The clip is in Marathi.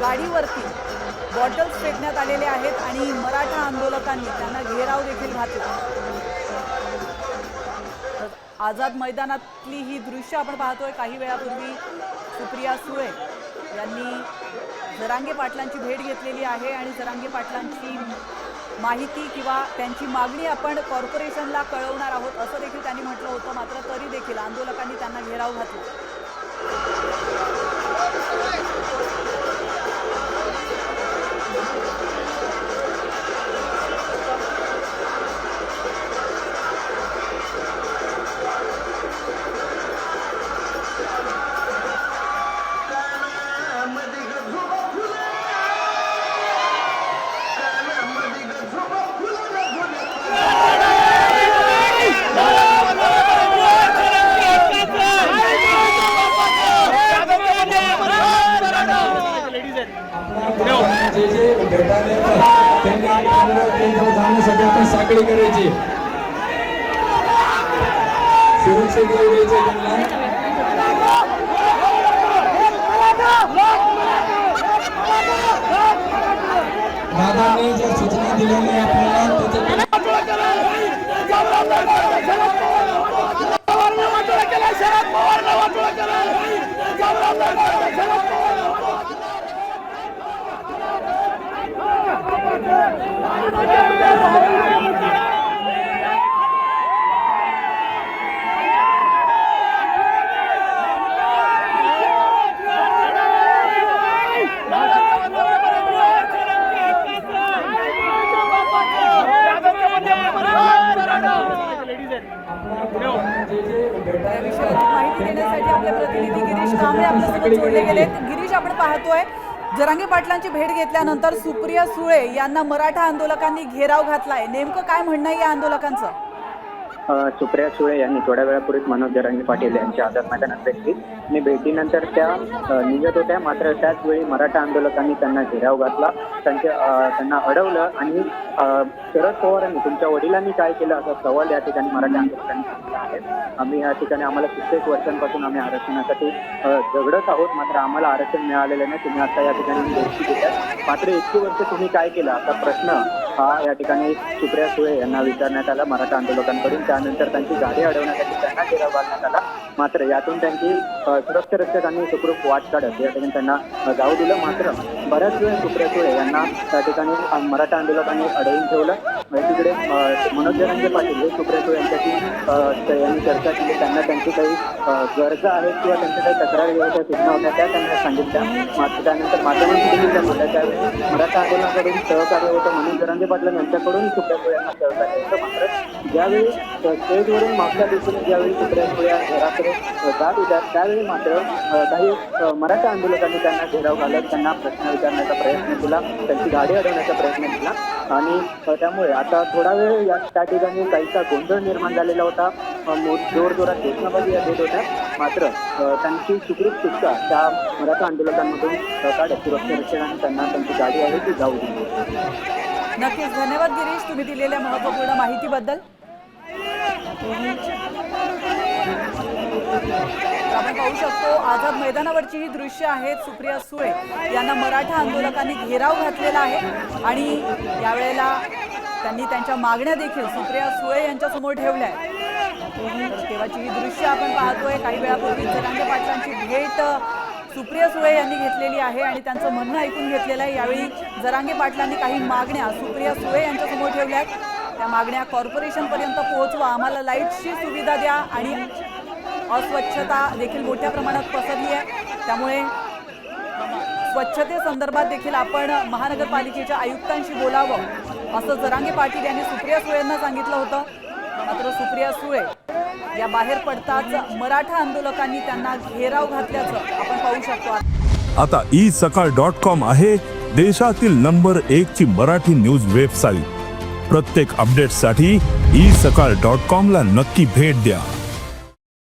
गाडीवरती बॉटल्स फेकण्यात आलेले आहेत आणि मराठा आंदोलकांनी त्यांना घेराव देखील घातला. आझाद मैदानातली ही दृश्य आपण पाहतोय. काही वेळापूर्वी सुप्रिया सुळे यांनी जरांगे पाटलांची भेट घेतलेली आहे आणि जरांगे पाटलांची माहिती किंवा त्यांची मागणी आपण कॉर्पोरेशनला कळवणार आहोत असं देखील त्यांनी म्हटलं होतं. मात्र तरी देखील आंदोलकांनी त्यांना घेराव घातला. त्यांनी जाण्यासाठी आपण साखळी करायची सुरक्षित येऊ द्यायचं त्यांना दादांनी ज्या सूचना दिलेल्या आपल्याला त्याच्या माहिती देण्यासाठी आपले प्रतिनिधी गिरीश कांबळे आपल्यासोबत जोडले गेले गिरीश आपण पाहतोय जरांगे पाटलांची भेट घेतल्यानंतर सुप्रिया सुळे यांना मराठा आंदोलकांनी घेराव घातलाय. नेमकं काय म्हणणं आहे या आंदोलकांचं? सुप्रिया सुळे यांनी थोड्या वेळापूर्वीच मनोज जरांगे पाटील यांच्या आझाद मैदानात भेटली आणि भेटीनंतर त्या निघत होत्या. मात्र त्याच वेळी मराठा आंदोलकांनी त्यांना घेराव घातला. त्यांच्या त्यांना अडवलं आणि शरद पवारांनी तुमच्या वडिलांनी काय केलं असा सवाल या ठिकाणी मराठा आंदोलकांनी केला आहे. आम्ही या ठिकाणी आम्हाला कित्येक वर्षांपासून आम्ही आरक्षणासाठी झगडत आहोत. मात्र आम्हाला आरक्षण मिळालेलं नाही. तुम्ही आता या ठिकाणी मात्र इतकी वर्ष तुम्ही काय केलं? असा प्रश्न हा या ठिकाणी सुप्रिया सुळे यांना विचारण्यात आला मराठा आंदोलकांकडून. त्यानंतर त्यांची गाडी अडवण्यासाठी त्यांना घेराव घालण्यात आला. मात्र यातून त्यांची अ, सुरक्षा रक्षकांनी सुखरूप वाट काढत या ठिकाणी त्यांना जाऊ दिलं. मात्र बऱ्याच वेळ सुप्रिया सुळे यांना त्या ठिकाणी मराठा आंदोलकांनी अडवून ठेवलं. तिकडे अ, मनोज जरांगे पाटील हे सुप्रिया सुळे यांच्याशी यांनी चर्चा केली. त्यांना त्यांची काही गरजा आहेत किंवा त्यांच्या काही तक्रारी होत्या सूचना होत्या त्या त्यांना सांगितल्या. मात्र त्यानंतर माध्यमांची देखील त्या बोलल्या. त्यावेळी मराठा आंदोलनाकडून सहकार्य होतं मनोज जरांगे पाटील यांच्याकडून सुप्रिया यांना सहकार्य होतं. मात्र ज्यावेळी स्टेजवरून मागच्या दिवशी ज्यावेळी सुप्रिया या घराकडे जात होत्या त्यावेळी मात्र काही मराठा आंदोलकांनी त्यांना घेराव घालत त्यांना प्रश्न विचारण्याचा प्रयत्न केला त्यांची गाडी अडवण्याचा प्रयत्न केला. आणि त्यामुळे आता थोडा वेळ या त्या ठिकाणी काहीसा गोंधळ निर्माण झालेला होता. जोरजोरात घोषणाबाजी या देत होत्या. मात्र त्यांची सुखरूप सुटका त्या मराठा आंदोलकांमधून काढत सुरक्षा रक्षकांनी त्यांना त्यांची गाडी आहे ती जाऊ दिली. नक्कीच. धन्यवाद गिरीश तुम्ही दिलेल्या महत्त्वपूर्ण माहितीबद्दल तर आपण पाहू शकतो. आझाद मैदानावरची ही दृश्य आहेत सुप्रिया सुळे यांना मराठा आंदोलकांनी घेराव घातलेला आहे. आणि यावेळेला त्यांनी त्यांच्या मागण्या देखील सुप्रिया सुळे यांच्या समोर ठेवल्या आहेत. तेव्हाची ही दृश्य आपण पाहतोय. काही वेळापूर्वी जरांगे पाटलांची भेट सुप्रिया सुळे यांनी घेतलेली आहे आणि त्यांचं म्हणणं ऐकून घेतलेलं आहे. यावेळी जरांगे पाटलांनी काही मागण्या सुप्रिया सुळे यांच्यासमोर ठेवल्या आहेत. त्या मागण्या कॉर्पोरेशनपर्यंत पोहोचवा. आम्हाला लाईटची सुविधा द्या आणि अस्वच्छता देखील मोठ्या प्रमाणात पसरली आहे. त्यामुळे स्वच्छतेसंदर्भात देखील आपण महानगरपालिकेच्या आयुक्तांशी बोलावं असं जरांगे पाटील यांनी सुप्रिया सुळेंना सांगितलं होतं. मात्र सुप्रिया सुळे या बाहेर पडताच मराठा आंदोलकांनी त्यांना घेराव घातल्याचं आपण पाहू शकतो. आता ई सकाळ डॉट कॉम आहे देशातील नंबर एक ची मराठी न्यूज वेबसाईट. प्रत्येक अपडेटसाठी ई सकाळ डॉट कॉम ला नक्की भेट द्या.